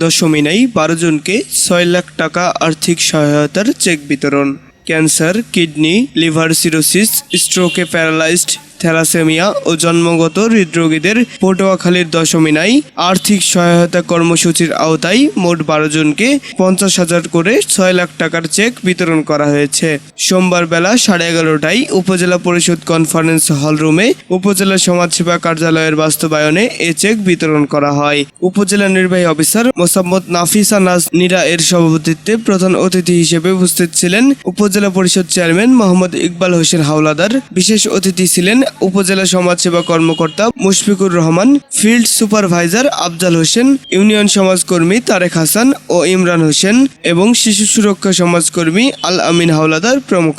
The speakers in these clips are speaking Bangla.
দশমিনাই বারো জনকে ছয় লাখ টাকা আর্থিক সহায়তার চেক বিতরণ। ক্যান্সার, কিডনি, লিভার সিরোসিস, স্ট্রোকে প্যারালাইজড থ্যালাসেমিয়া ও জন্মগত হৃদরোগীদের পটুয়াখালীর দশমিনাই আর্থিক সহায়তা কর্মসূচির আওতায় মোট বারো জনকে পঞ্চাশ হাজার করে ছয় লাখ টাকার চেক বিতরণ করা হয়েছে। সোমবার বেলা সাড়ে এগারোটায় উপজেলা পরিষদ কনফারেন্স হল রুমে উপজেলা সমাজসেবা কার্যালয়ের বাস্তবায়নে এ চেক বিতরণ করা হয়। উপজেলা নির্বাহী অফিসার মোসাম্মদ নাফিসা নাজ নিরা এর সভাপতিত্বে প্রধান অতিথি হিসেবে উপস্থিত ছিলেন। উপজেলা পরিষদ চেয়ারম্যান মোহাম্মদ ইকবাল হোসেন হাওলাদার। বিশেষ অতিথি ছিলেন উপজেলা সমাজসেবা কর্মকর্তা Mushfiqur Rahman field supervisor Afzal Hossain union সমাজকর্মী তারেক হাসান ও ইমরান হোসেন এবং শিশু সুরক্ষা সমাজকর্মী আল আমিন হাওলাদার প্রমুখ।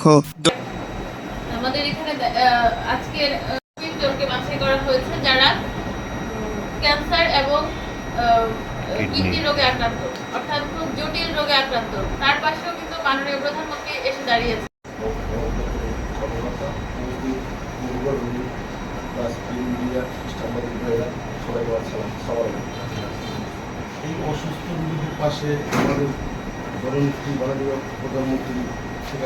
আমাদের এখানে আজকের জনকে বাছাই করা হয়েছে যারা ক্যান্সার এবং কিডনি রোগে আক্রান্ত অর্থাৎ খুব জটিল রোগে আক্রান্ত। তার পাশেও কিন্তু মাননীয় প্রধানমন্ত্রী এসে দাঁড়িয়েছে সবাইকে সবাই এই অসুস্থ রোগীদের পাশে আমাদের জননেত্রী মাননীয় প্রধানমন্ত্রী শেখ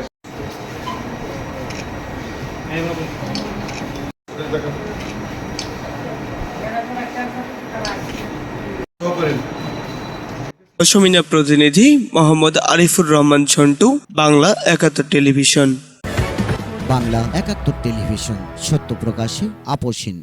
দশমিনা প্রতিনিধি মোহাম্মদ আরিফুর রহমান ঝন্টু বাংলা একাত্তর টেলিভিশন। বাংলা একাত্তর টেলিভিশন সত্য প্রকাশে আপোষহীন